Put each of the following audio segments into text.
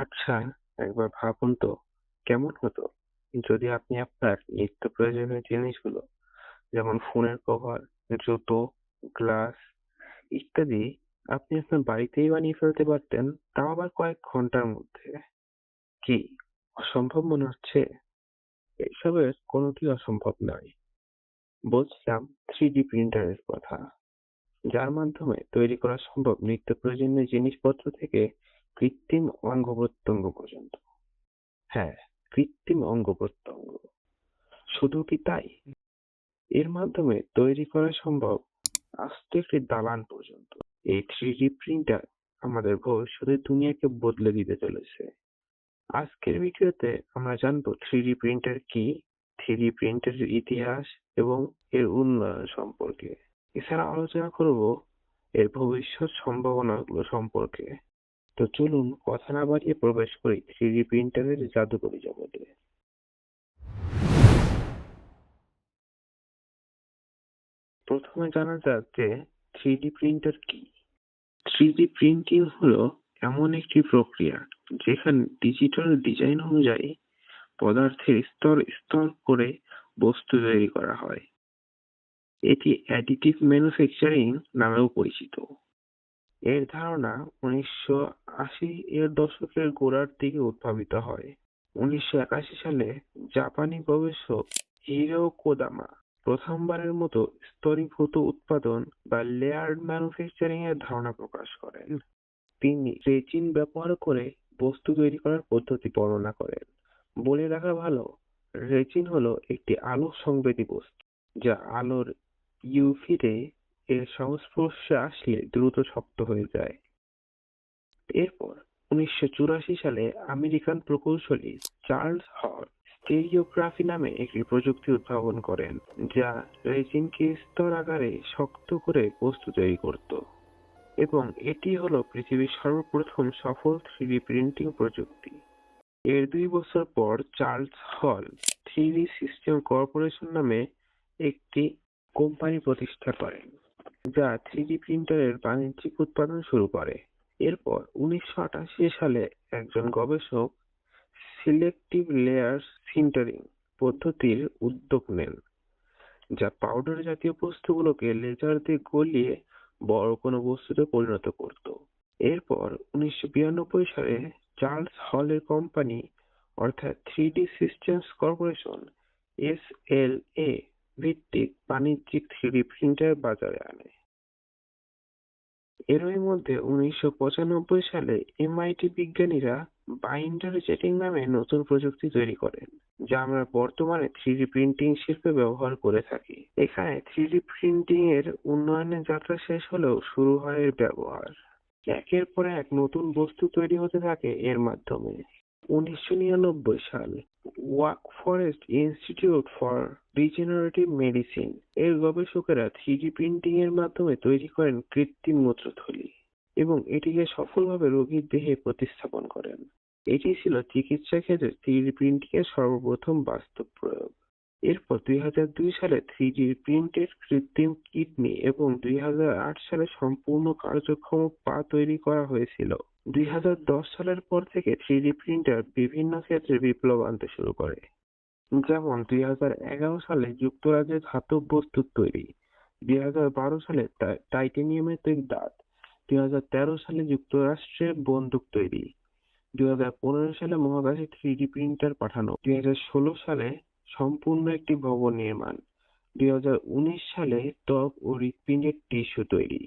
আচ্ছা, একবার ভাবুন তো কেমন হতো যদি আপনি আপনার নিত্য প্রয়োজনীয় জিনিসগুলো যেমন ফোনের কভার, জুতো, গ্লাস ইত্যাদি আপনি আপনার বাড়িতেই বানিয়ে ফেলতে পারতেন, তাও আবার কয়েক ঘণ্টার মধ্যে। কি অসম্ভব মনে হচ্ছে? এসবের কোনোটি অসম্ভব নয়। বলছিলাম থ্রিডি প্রিন্টারের কথা, যার মাধ্যমে তৈরি করা সম্ভব নিত্য প্রয়োজনীয় জিনিসপত্র থেকে কৃত্রিম অঙ্গ-প্রত্যঙ্গ পর্যন্ত। হ্যাঁ, কৃত্রিম অঙ্গ-প্রত্যঙ্গ। শুধু কি তাই? এর মাধ্যমে তৈরি করা সম্ভব আস্ত একটি দালান পর্যন্ত। এই থ্রিডি প্রিন্টার আমাদের ভবিষ্যতের দুনিয়াকে বদলে দিতে চলেছে। আজকের ভিডিওতে আমরা জানব থ্রিডি প্রিন্টার কি, থ্রিডি প্রিন্টারের ইতিহাস এবং এর উন্নয়ন সম্পর্কে। এছাড়া আলোচনা করব এর ভবিষ্যৎ সম্ভাবনাগুলো সম্পর্কে। তো চলুন কথা না বাড়িয়ে প্রবেশ করি থ্রিডি প্রিন্টারের জাদুকরি জগতে। প্রথমে জানা যাক যে থ্রিডি প্রিন্টার কি। থ্রিডি প্রিন্টিং হলো এমন একটি প্রক্রিয়া যেখানে ডিজিটাল ডিজাইন অনুযায়ী পদার্থের স্তর স্তর করে বস্তু তৈরি করা হয়। এটি অ্যাডিটিভ ম্যানুফ্যাকচারিং নামেও পরিচিত। এর ধারণা উনিশশো আশি এর দশকের গোড়ার দিকে উদ্ভাবিত হয়। উনিশশো একাশি সালে জাপানি গবেষক হিরো কোদামা প্রথমবারের মতো স্তরীভূত উৎপাদন বা লেয়ার্ড ম্যানুফ্যাকচারিং এর ধারণা প্রকাশ করেন। তিনি রেজিন ব্যবহার করে বস্তু তৈরি করার পদ্ধতি বর্ণনা করেন। বলে রাখা ভালো, রেজিন হলো একটি আলো সংবেদী বস্তু যা আলোর ইউভি রে এর সংস্পর্শে আসলে দ্রুত শক্ত হয়ে যায়। এরপর উনিশশো চুরাশি সালে আমেরিকান প্রকৌশলী চার্লস হল স্টেরিওগ্রাফি নামে একটি প্রযুক্তি উদ্ভাবন করেন, যা রেজিনকে স্তর আকারে শক্ত করে বস্তু তৈরি করত। এবং এটি হলো পৃথিবীর সর্বপ্রথম সফল থ্রিডি প্রিন্টিং প্রযুক্তি। এর দুই বছর পর চার্লস হল থ্রিডি সিস্টেম কর্পোরেশন নামে একটি কোম্পানি প্রতিষ্ঠা করেন। যা থ্রিডি প্রিন্টারের বাণিজ্যিক উৎপাদন শুরু করে। এরপর উনিশশো আটাশি সালে একজন গবেষক সিলেক্টিভ লেয়ার সিন্টারিং পদ্ধতির উদ্যোগ নেন, যা পাউডার জাতীয় বস্তুগুলোকে লেজার দিয়ে গলিয়ে বড় কোনো বস্তুতে পরিণত করত। এরপর উনিশশো বিরানব্বই সালে চার্লস হলের কোম্পানি, অর্থাৎ থ্রিডি সিস্টেমস কর্পোরেশন এ ভিত্তিক বাণিজ্যিক থ্রিডি প্রিন্টার বাজারে আনে। এরই মধ্যে উনিশশো পঁচানব্বই সালে এমআইটি বিজ্ঞানীরা বাইন্ডার জেটিং নামে নতুন প্রযুক্তি তৈরি করেন, যা আমরা বর্তমানে থ্রিডি প্রিন্টিং শিল্পে ব্যবহার করে থাকি। এখানে থ্রিডি প্রিন্টিং এর উন্নয়নের যাত্রা শেষ হলেও শুরু হয় এর ব্যবহার। একের পর এক নতুন বস্তু তৈরি হতে থাকে এর মাধ্যমে। উনিশশো নিরানব্বই সাল Wake Forest Institute for regenerative medicine এর গবেষকেরা থ্রিডি প্রিন্টিং এর মাধ্যমে তৈরি করেন কৃত্রিম মূত্রথলি এবং এটিকে সফলভাবে রোগীর দেহে প্রতিস্থাপন করেন। এটি ছিল চিকিৎসা ক্ষেত্রে থ্রিডি প্রিন্টিং এর সর্বপ্রথম বাস্তব প্রয়োগ। এরপর দুই হাজার দুই সালে থ্রিডি প্রিন্টেড কৃত্রিম কিডনি এবং দুই হাজার আট সালে সম্পূর্ণ কার্যক্ষম পা তৈরি করা হয়েছিল। দুই হাজার দশ সালের পর থেকে থ্রিডি প্রিন্টার বিভিন্ন ক্ষেত্রে বিপ্লব আনতে শুরু করে। যেমন দুই হাজার এগারো সালে যুক্তরাজ্যে ধাতব বস্তুর তৈরি, দুই হাজার বারো সালে টাইটেনিয়ামের তৈরি দাঁত, দুই হাজার তেরো সালে যুক্তরাষ্ট্রে বন্দুক তৈরি, দুই হাজার পনেরো সালে মহাকাশে থ্রিডি প্রিন্টার পাঠানো, দুই হাজার ষোলো সালে সম্পূর্ণ একটি ভবন নির্মাণ, দুই হাজার উনিশ সালে ত্বক ও হৃৎপিণ্ডের টিস্যু তৈরি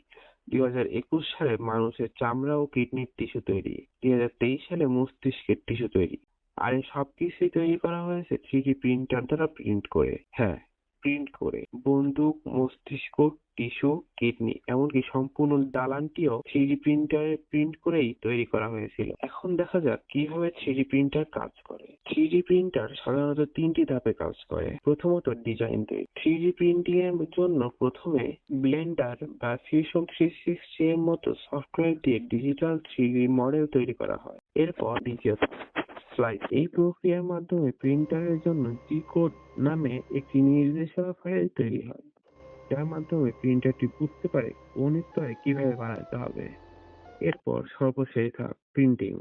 দুই হাজার একুশ সালে মানুষের চামড়া ও কিডনির টিস্যু তৈরি, দুই হাজার তেইশ সালে মস্তিষ্কের টিস্যু তৈরি। আর এই সবকিছুই তৈরি করা হয়েছে থ্রিডি প্রিন্টার দ্বারা প্রিন্ট করে হ্যাঁ প্রিন্ট করে। বন্দুক, মস্তিষ্ক, টিস্যু, কিডনি, এমনকি সম্পূর্ণ দালানটিও থ্রিডি প্রিন্টারে প্রিন্ট করেই তৈরি করা হয়েছিল। এখন দেখা যাক কীভাবে থ্রিডি প্রিন্টার কাজ করে। থ্রিডি প্রিন্টার সাধারণত তিনটি ধাপে কাজ করে। প্রথমত ডিজাইন তৈরি থ্রিডি প্রিন্টিং এর জন্য প্রথমে ব্লেন্ডার বা ফিউশন থ্রি সিক্সটি এর মতো সফটওয়্যার দিয়ে ডিজিটাল থ্রিডি মডেল তৈরি করা হয়। এরপর দ্বিতীয়ত স্লাইড এই প্রক্রিয়ার মাধ্যমে প্রিন্টারের জন্য জি কোড নামে একটি নির্দেশনা ফাইল তৈরি হয়, যার মাধ্যমে প্রিন্টারটি বুঝতে পারে কোন স্তরে কীভাবে বানাতে হবে। এরপর সর্বশেষ ধাপ প্রিন্টিং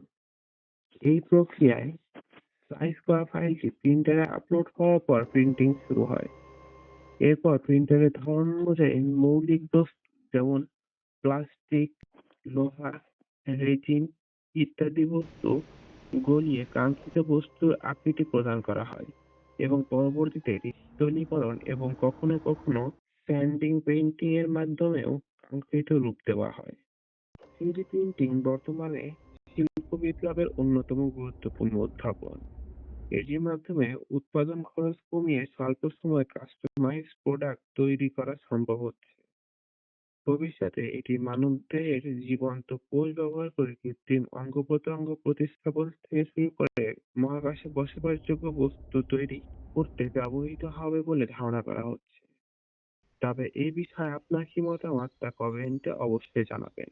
এই প্রক্রিয়ায় স্লাইস করা ফাইলটি প্রিন্টারে আপলোড করার পর প্রিন্টিং শুরু হয়। এরপর প্রিন্টারের ধরন অনুযায়ী মৌলিক বস্তু যেমন প্লাস্টিক লোহা রেজিন ইত্যাদি বস্তু গলিয়ে কাঙ্ক্ষিত বস্তুর আকৃতি প্রদান করা হয় এবং পরবর্তীতে শীতলীকরণ এবং কখনো কখনো স্যান্ডিং পেইন্টিং এর মাধ্যমেও কাঙ্ক্ষিত রূপ দেওয়া হয়। থ্রিডি প্রিন্টিং বর্তমানে শিল্প বিপ্লবের অন্যতম গুরুত্বপূর্ণ উদ্ভাবন। এটির মাধ্যমে উৎপাদন খরচ কমিয়ে স্বল্প সময়ে কাস্টমাইজ প্রোডাক্ট তৈরি করা সম্ভব হচ্ছে। ভবিষ্যতে এটি মানবদেহের জীবন্ত কোষ ব্যবহার করে কৃত্রিম অঙ্গ প্রত্যঙ্গ প্রতিস্থাপন থেকে শুরু করে মহাকাশে বসবাসযোগ্য বস্তু তৈরি করতে ব্যবহৃত হবে বলে ধারণা করা হচ্ছে। তবে এই বিষয়ে আপনার কি মতামত তা কমেন্টে অবশ্যই জানাবেন।